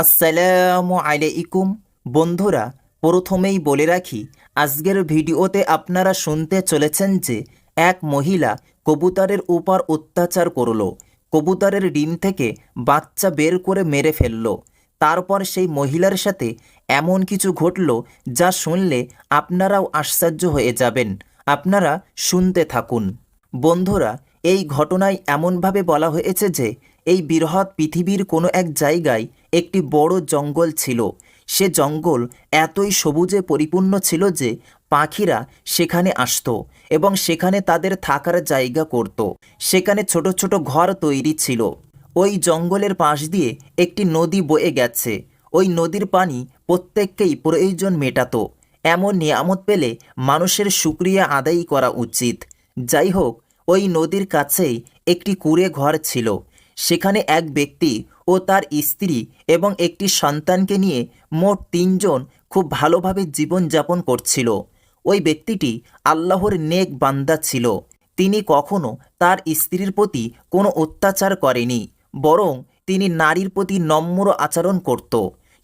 আসসালামু আলাইকুম। বন্ধুরা, প্রথমেই বলে রাখি, আজকের ভিডিওতে আপনারা শুনতে চলেছেন যে এক মহিলা কবুতরের উপর অত্যাচার করল। কবুতরের ডিম থেকে বাচ্চা বের করে মেরে ফেলল। তারপর সেই মহিলার সাথে এমন কিছু ঘটলো যা শুনলে আপনারাও আশ্চর্য হয়ে যাবেন। আপনারা শুনতে থাকুন। বন্ধুরা, এই ঘটনায় এমনভাবে বলা হয়েছে যে এই বৃহৎ পৃথিবীর কোনো এক জায়গায় একটি বড় জঙ্গল ছিল। সে জঙ্গল এতই সবুজে পরিপূর্ণ ছিল যে পাখিরা সেখানে আসতো এবং সেখানে তাদের থাকার জায়গা করত। সেখানে ছোট ছোট ঘর তৈরি ছিল। ওই জঙ্গলের পাশ দিয়ে একটি নদী বয়ে গেছে। ওই নদীর পানি প্রত্যেককেই প্রয়োজন মেটাতো। এমন নিয়ামত পেলে মানুষের সুক্রিয়া আদায় করা উচিত। যাই হোক, ওই নদীর কাছেই একটি কুঁড়ে ঘর ছিল। সেখানে এক ব্যক্তি ও তার স্ত্রী এবং একটি সন্তানকে নিয়ে মোট তিনজন খুব ভালোভাবে জীবনযাপন করছিল। ওই ব্যক্তিটি আল্লাহর নেক বান্দা ছিল। তিনি কখনো তার স্ত্রীর প্রতি কোনো অত্যাচার করেনি, বরং তিনি নারীর প্রতি নম্র আচরণ করত।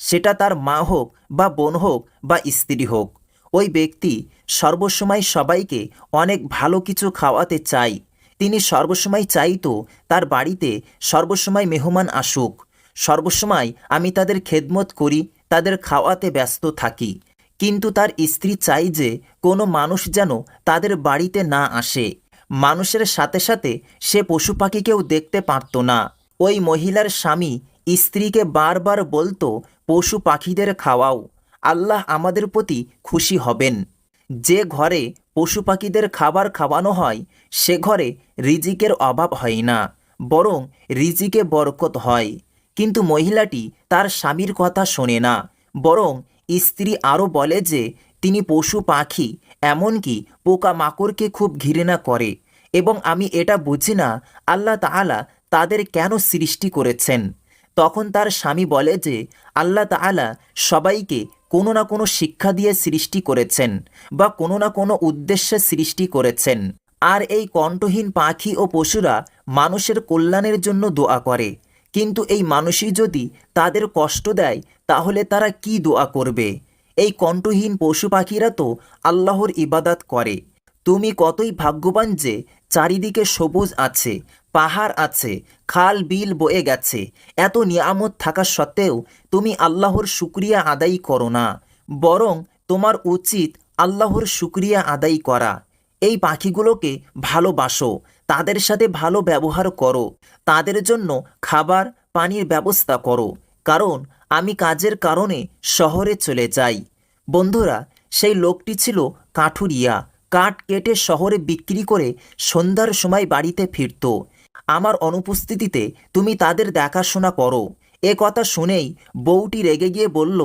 সেটা তার মা হোক বা বোন হোক বা স্ত্রী হোক। ওই ব্যক্তি সর্বসময় সবাইকে অনেক ভালো কিছু খাওয়াতে চায়। তিনি সর্বসময় চাইতো তার বাড়িতে সর্বসময় মেহমান আসুক। সর্বসময় আমি তাদের খেদমত করি, তাদের খাওয়াতে ব্যস্ত থাকি। কিন্তু তার স্ত্রী চাই যে কোনো মানুষ যেন তাদের বাড়িতে না আসে। মানুষের সাথে সাথে সে পশু পাখিকেও দেখতে পারত না। ওই মহিলার স্বামী স্ত্রীকে বারবার বলতো, পশু পাখিদের খাওয়াও। আল্লাহ আমাদের প্রতি খুশি হবেন। যে ঘরে পশু পাখিদের খাবার খাওয়ানো হয়, সে ঘরে রিজিকের অভাব হয় না, বরং রিজিকে বরকত হয়। কিন্তু মহিলাটি তার স্বামীর কথা শোনে না, বরং স্ত্রী আরও বলে যে, তিনি পশু পাখি, এমনকি পোকামাকড়কে খুব ঘৃণা করে, এবং আমি এটা বুঝি না, আল্লাহ তাআলা তাদের কেন সৃষ্টি করেছেন? তখন তার স্বামী বলে যে, আল্লাহ তাআলা সবাইকে কোনো না কোনো শিক্ষা দিয়ে সৃষ্টি করেছেন বা কোনো না কোনো উদ্দেশ্যে সৃষ্টি করেছেন। আর এই কণ্ঠহীন পাখি ও পশুরা মানুষের কল্যাণের জন্য দোয়া করে। কিন্তু এই মানুষই যদি তাদের কষ্ট দেয়, তাহলে তারা কি দোয়া করবে? এই কণ্ঠহীন পশু পাখিরা তো আল্লাহর ইবাদাত করে। তুমি কতই ভাগ্যবান যে চারিদিকে সবুজ আছে, পাহাড় আছে, খাল বিল বয়ে গেছে। এত নিয়ামত থাকা সত্ত্বেও তুমি আল্লাহর শুক্রিয়া আদায় করো না, বরং তোমার উচিত আল্লাহর শুক্রিয়া আদায় করা। এই পাখিগুলোকে ভালোবাসো, তাদের সাথে ভালো ব্যবহার করো, তাদের জন্য খাবার, পানির ব্যবস্থা করো, কারণ আমি কাজের কারণে শহরে চলে যাই। বন্ধুরা, সেই লোকটি ছিল কাঠুরিয়া কাঠ কেটে শহরে বিক্রি করে সন্ধ্যার সময় বাড়িতে ফিরত। আমার অনুপস্থিতিতে তুমি তাদের দেখাশোনা করো। এ কথা শুনেই বউটি রেগে গিয়ে বলল,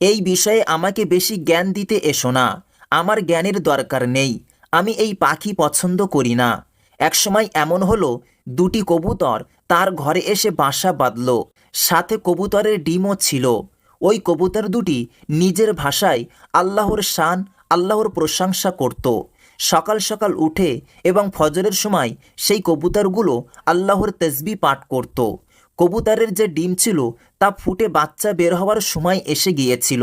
এই বিষয়ে আমাকে বেশি জ্ঞান দিতে এসো না। আমার জ্ঞানের দরকার নেই। আমি এই পাখি পছন্দ করি না। একসময় এমন হলো, দুটি কবুতর তার ঘরে এসে বাসা বাঁধল। সাথে কবুতরের ডিমও ছিল। ওই কবুতর দুটি নিজের ভাষায় আল্লাহর শান, আল্লাহর প্রশংসা করত। সকাল সকাল উঠে এবং ফজরের সময় সেই কবুতরগুলো আল্লাহর তেজবি পাঠ করত। কবুতরের যে ডিম ছিল তা ফুটে বাচ্চা বের হওয়ার সময় এসে গিয়েছিল।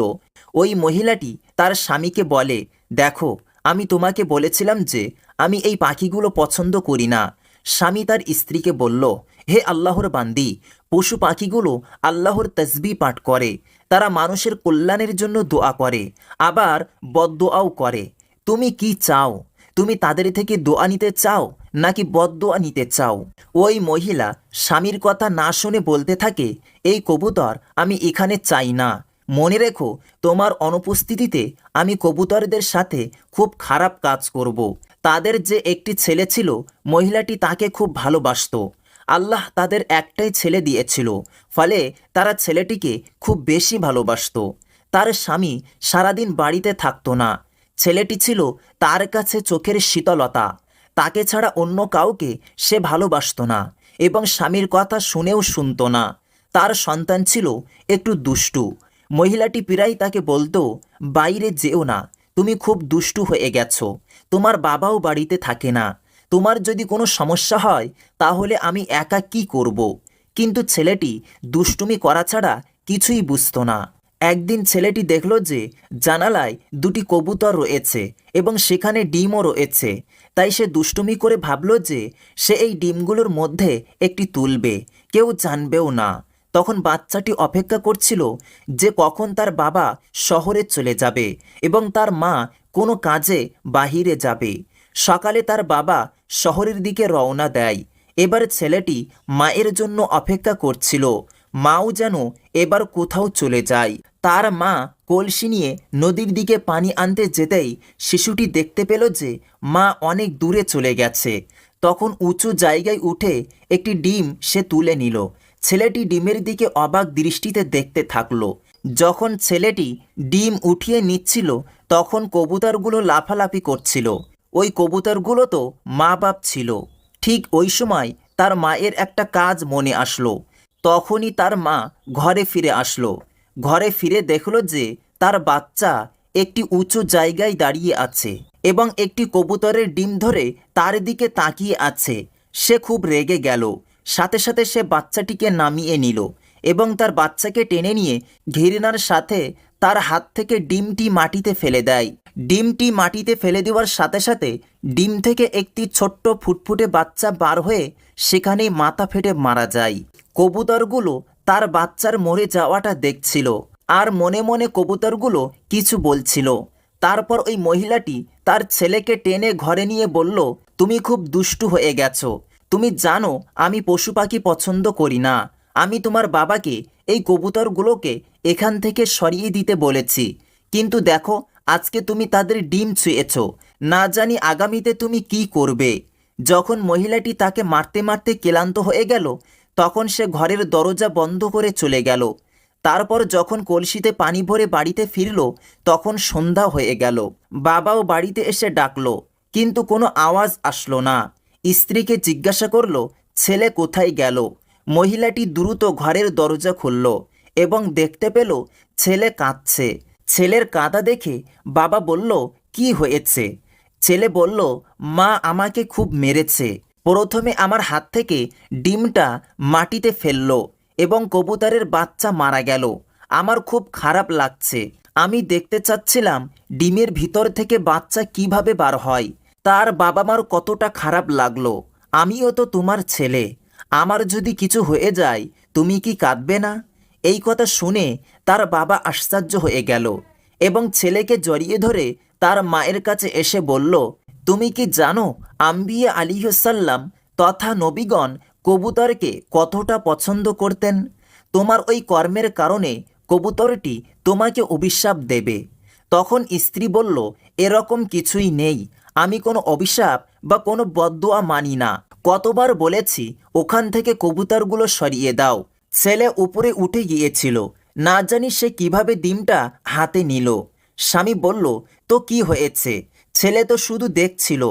ওই মহিলাটি তার স্বামীকে বলে, দেখো, আমি তোমাকে বলেছিলাম যে আমি এই পাখিগুলো পছন্দ করি না। স্বামী তার স্ত্রীকে বলল, হে আল্লাহর বান্দি পশু পাখিগুলো আল্লাহর তসবি পাঠ করে। তারা মানুষের কল্যাণের জন্য দোয়া করে, আবার বদদোয়াও করে। তুমি কি চাও? তুমি তাদের থেকে দোয়া নিতে চাও নাকি বদদোয়া নিতে চাও? ওই মহিলা স্বামীর কথা না শুনে বলতে থাকে, এই কবুতর আমি এখানে চাই না। মনে রেখো, তোমার অনুপস্থিতিতে আমি কবুতরদের সাথে খুব খারাপ কাজ করব। তাদের যে একটি ছেলে ছিল, মহিলাটি তাকে খুব ভালোবাসত। আল্লাহ তাদের একটাই ছেলে দিয়েছিল, ফলে তারা ছেলেটিকে খুব বেশি ভালোবাসত। তার স্বামী সারাদিন বাড়িতে থাকতো না। ছেলেটি ছিল তার কাছে চোখের শীতলতা। তাকে ছাড়া অন্য কাউকে সে ভালোবাসত না এবং স্বামীর কথা শুনেও শুনত না। তার সন্তান ছিল একটু দুষ্টু। মহিলাটি প্রায় তাকে বলতো, বাইরে যেও না, তুমি খুব দুষ্টু হয়ে গেছো। তোমার বাবাও বাড়িতে থাকে না। তোমার যদি কোনো সমস্যা হয়, তাহলে আমি একা কি করব। কিন্তু ছেলেটি দুষ্টুমি করা ছাড়া কিছুই বুঝতো না। একদিন ছেলেটি দেখল যে জানালায় দুটি কবুতর রয়েছে এবং সেখানে ডিমও রয়েছে। তাই সে দুষ্টুমি করে ভাবল যে সে এই ডিমগুলোর মধ্যে একটি তুলবে, কেউ জানবেও না। তখন বাচ্চাটি অপেক্ষা করছিল যে কখন তার বাবা শহরে চলে যাবে এবং তার মা কোনো কাজে বাহিরে যাবে। সকালে তার বাবা শহরের দিকে রওনা দেয়। এবার ছেলেটি মায়ের জন্য অপেক্ষা করছিল। মাও যেন এবার কোথাও চলে যায়। তার মা কলসি নিয়ে নদীর দিকে পানি আনতে যেতেই শিশুটি দেখতে পেল যে মা অনেক দূরে চলে গেছে। তখন উঁচু জায়গায় উঠে একটি ডিম সে তুলে নিল। ছেলেটি ডিমের দিকে অবাক দৃষ্টিতে দেখতে থাকল। যখন ছেলেটি ডিম উঠিয়ে নিচ্ছিল, তখন কবুতরগুলো লাফালাফি করছিল। ওই কবুতরগুলো তো মা বাপ ছিল। ঠিক ওই সময় তার মায়ের একটা কাজ মনে আসলো। তখনই তার মা ঘরে ফিরে আসলো। ঘরে ফিরে দেখল যে তার বাচ্চা একটি উঁচু জায়গায় দাঁড়িয়ে আছে এবং একটি কবুতরের ডিম ধরে তার দিকে তাকিয়ে আছে। সে খুব রেগে গেল। সাথে সাথে সে বাচ্চাটিকে নামিয়ে নিল এবং তার বাচ্চাকে টেনে নিয়ে ঘৃণার সাথে তার হাত থেকে ডিমটি মাটিতে ফেলে দেয়। ডিমটি মাটিতে ফেলে দেওয়ার সাথে সাথে ডিম থেকে একটি ছোট্ট ফুটফুটে বাচ্চা বার হয়ে সেখানেই মাথা ফেটে মারা যায়। কবুতরগুলো তার বাচ্চার মরে যাওয়াটা দেখছিল আর মনে মনে কবুতরগুলো কিছু বলছিল। তারপর ওই মহিলাটি তার ছেলেকে টেনে ঘরে নিয়ে বলল, তুমি খুব দুষ্টু হয়ে গেছো। তুমি জানো আমি পশু পাখি পছন্দ করি না। আমি তোমার বাবাকে এই কবুতরগুলোকে এখান থেকে সরিয়ে দিতে বলেছি। কিন্তু দেখো আজকে তুমি তাদের ডিম ছুঁয়েছ। না জানি আগামীতে তুমি কি করবে। যখন মহিলাটি তাকে মারতে মারতে ক্লান্ত হয়ে গেল, তখন সে ঘরের দরজা বন্ধ করে চলে গেল। তারপর যখন কলসিতে পানি ভরে বাড়িতে ফিরল, তখন সন্ধ্যা হয়ে গেল। বাবাও বাড়িতে এসে ডাকলো, কিন্তু কোনো আওয়াজ আসলো না। স্ত্রীকে জিজ্ঞাসা করল, ছেলে কোথায় গেল? মহিলাটি দ্রুত ঘরের দরজা খুলল এবং দেখতে পেল, ছেলে কাঁদছে। ছেলের কাঁদা দেখে বাবা বলল, কি হয়েছে? ছেলে বলল, মা আমাকে খুব মেরেছে। প্রথমে আমার হাত থেকে ডিমটা মাটিতে ফেলল এবং কবুতরের বাচ্চা মারা গেল। আমার খুব খারাপ লাগছে। আমি দেখতে চাচ্ছিলাম ডিমের ভিতর থেকে বাচ্চা কীভাবে বার হয়। তার বাবা মার কতটা খারাপ লাগল। আমিও তো তোমার ছেলে। আমার যদি কিছু হয়ে যায়, তুমি কি কাঁদবে না? এই কথা শুনে তার বাবা আশ্চর্য হয়ে গেল এবং ছেলেকে জড়িয়ে ধরে তার মায়ের কাছে এসে বলল, তুমি কি জানো আম্বিয়া আলিহসাল্লাম তথা নবীগণ কবুতরকে কতটা পছন্দ করতেন? তোমার ওই কর্মের কারণে কবুতরটি তোমাকে অভিশাপ দেবে। তখন স্ত্রী বলল, এরকম কিছুই নেই, আমি কোনো অভিশাপ বা কোনো বদদোয়া মানি না। কতবার বলেছি, ওখান থেকে কবুতরগুলো সরিয়ে দাও। ছেলে উপরে উঠে গিয়েছিল। না জানি সে কীভাবে ডিমটা হাতে নিল। স্বামী বলল, তো কি হয়েছে? ছেলে তো শুধু দেখছিল।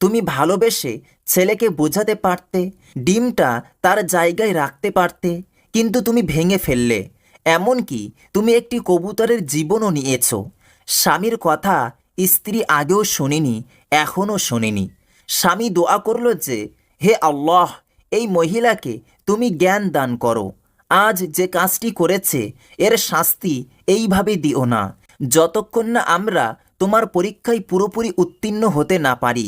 তুমি ভালোবেসে ছেলেকে বোঝাতে পারতে, ডিমটা তার জায়গায় রাখতে পারতে, কিন্তু তুমি ভেঙে ফেললে। এমনকি তুমি একটি কবুতরের জীবনও নিয়েছ। স্বামীর কথা স্ত্রী আগেও শোনেনি, এখনও শোনেনি। স্বামী দোয়া করল যে, হে আল্লাহ, এই মহিলাকে তুমি জ্ঞান দান করো। আজ যে কাজটি করেছে, এর শাস্তি এইভাবে দিও না। যতক্ষণ না আমরা তোমার পরীক্ষায় পুরোপুরি উত্তীর্ণ হতে না পারি,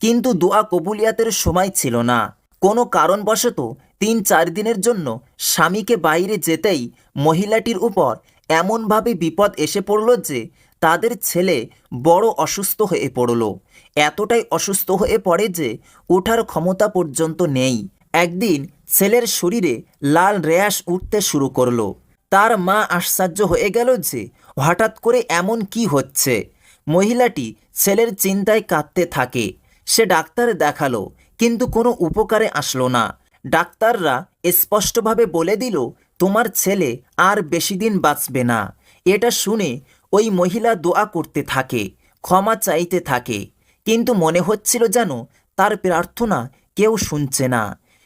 কিন্তু দোয়া কবুলিয়াতের সময় ছিল না। কোনো কারণবশত তিন চার দিনের জন্য স্বামীকে বাইরে যেতেই মহিলাটির উপর এমনভাবে বিপদ এসে পড়ল যে তাদের ছেলে বড় অসুস্থ হয়ে পড়ল। এতটাই অসুস্থ হয়ে পড়ে যে ওঠার ক্ষমতা পর্যন্ত নেই। একদিন ছেলের শরীরে লাল র্যাশ উঠতে শুরু করল। তার মা আশ্চর্য হয়ে গেল যে হঠাৎ করে এমন কি হচ্ছে। মহিলাটি ছেলের চিন্তায় কাঁদতে থাকে। সে ডাক্তার দেখাল, কিন্তু কোনো উপকারে আসলো না। ডাক্তাররা স্পষ্টভাবে বলে দিল, তোমার ছেলে আর বেশি দিন বাঁচবে না। এটা শুনে ওই মহিলা দোয়া করতে থাকে, ক্ষমা চাইতে থাকে। কিন্তু মনে হচ্ছিল যেন তার প্রার্থনা কেউ শুনছে না।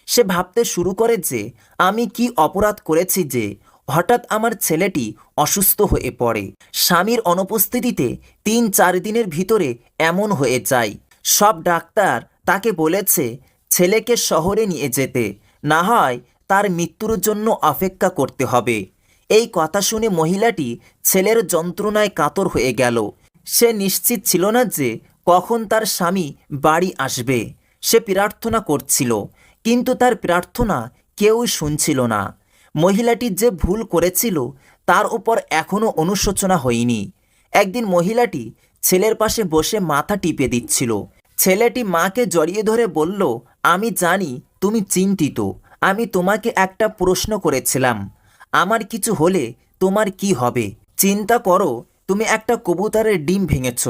সে ভাবতে শুরু করে যে, আমি কি অপরাধ করেছি যে, হঠাৎ আমার ছেলেটি অসুস্থ হয়ে পড়ে। স্বামীর অনুপস্থিতিতে তিন চার দিনের ভিতরে এমন হয়ে যায়। সব ডাক্তার তাকে বলেছে, ছেলেকে শহরে নিয়ে যেতে। না হয় তার মৃত্যুর জন্য অপেক্ষা করতে হবে। এই কথা শুনে মহিলাটি ছেলের যন্ত্রণায় কাতর হয়ে গেল। সে নিশ্চিত ছিল না যে কখন তার স্বামী বাড়ি আসবে। সে প্রার্থনা করছিল। কিন্তু তার প্রার্থনা কেউই শুনছিল না। মহিলাটি যে ভুল করেছিল, তার উপর এখনও অনুশোচনা হয়নি। একদিন মহিলাটি ছেলের পাশে বসে মাথা টিপে দিচ্ছিল। ছেলেটি মাকে জড়িয়ে ধরে বলল, আমি জানি তুমি চিন্তিত। আমি তোমাকে একটা প্রশ্ন করেছিলাম। আমার কিছু হলে তোমার কি হবে? চিন্তা করো, তুমি একটা কবুতরের ডিম ভেঙেছ।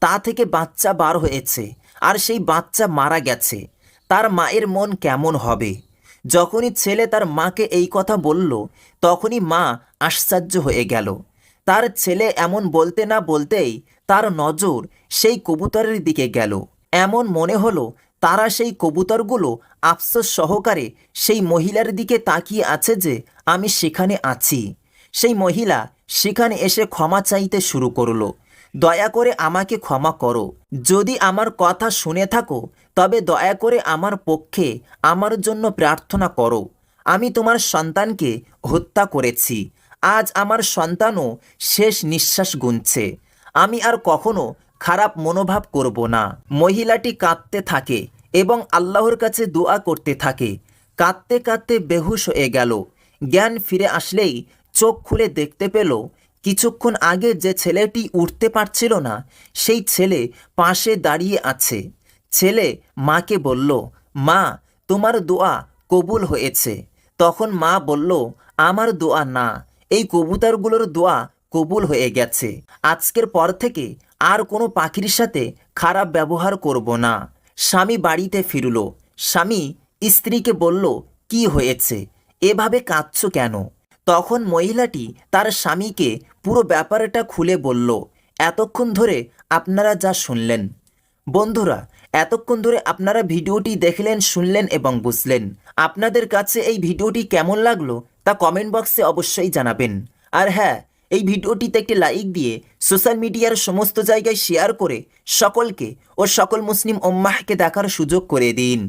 তা থেকে বাচ্চা বার হয়েছে। আর সেই বাচ্চা মারা গেছে। তার মায়ের মন কেমন হবে? যখনই ছেলে তার মাকে এই কথা বলল, তখনই মা আশ্চর্য হয়ে গেল। তার ছেলে এমন বলতে না বলতেই তার নজর সেই কবুতরের দিকে গেল। এমন মনে হলো তারা সেই কবুতরগুলো আফসোস সহকারে সেই মহিলার দিকে তাকিয়ে আছে যে আমি সেখানে আছি। সেই মহিলা সেখানে এসে ক্ষমা চাইতে শুরু করল। দয়া করে আমাকে ক্ষমা করো। যদি আমার কথা শুনে থাকো, তবে দয়া করে আমার পক্ষে আমার জন্য প্রার্থনা করো। আমি তোমার সন্তানকে হত্যা করেছি। আজ আমার সন্তানও শেষ নিঃশ্বাস গুনছে। আমি আর কখনো খারাপ মনোভাব করব না। মহিলাটি কাঁদতে থাকে এবং আল্লাহর কাছে দোয়া করতে থাকে। কাঁদতে কাঁদতে বেহুশ হয়ে গেল। জ্ঞান ফিরে আসলেই চোখ খুলে দেখতে পেল কিছুক্ষণ আগে যে ছেলেটি উঠতে পারছিল না, সেই ছেলে পাশে দাঁড়িয়ে আছে। ছেলে মাকে বলল, মা, তোমার দোয়া কবুল হয়েছে। তখন মা বলল, আমার দোয়া না, এই কবুতরগুলোর দোয়া কবুল হয়ে গেছে। আজকের পর থেকে আর কোনো পাখির সাথে খারাপ ব্যবহার করব না। স্বামী বাড়িতে ফিরল। স্বামী স্ত্রীকে বলল, কি হয়েছে? এভাবে কাঁদছ কেন? তখন মহিলাটি তার স্বামীকে পুরো ব্যাপারটা খুলে বলল, এতক্ষণ ধরে আপনারা যা শুনলেন, বন্ধুরা, এতক্ষণ ধরে আপনারা ভিডিওটি দেখলেন, শুনলেন এবং বুঝলেন, আপনাদের কাছে এই ভিডিওটি কেমন লাগল তা কমেন্ট বক্সে অবশ্যই জানাবেন। আর হ্যাঁ এই ভিডিওটিতে একটি লাইক দিয়ে সোশ্যাল মিডিয়ার সমস্ত জায়গায় শেয়ার করে সকলকে ও সকল মুসলিম ওম্মাহকে দেখার সুযোগ করে দিন।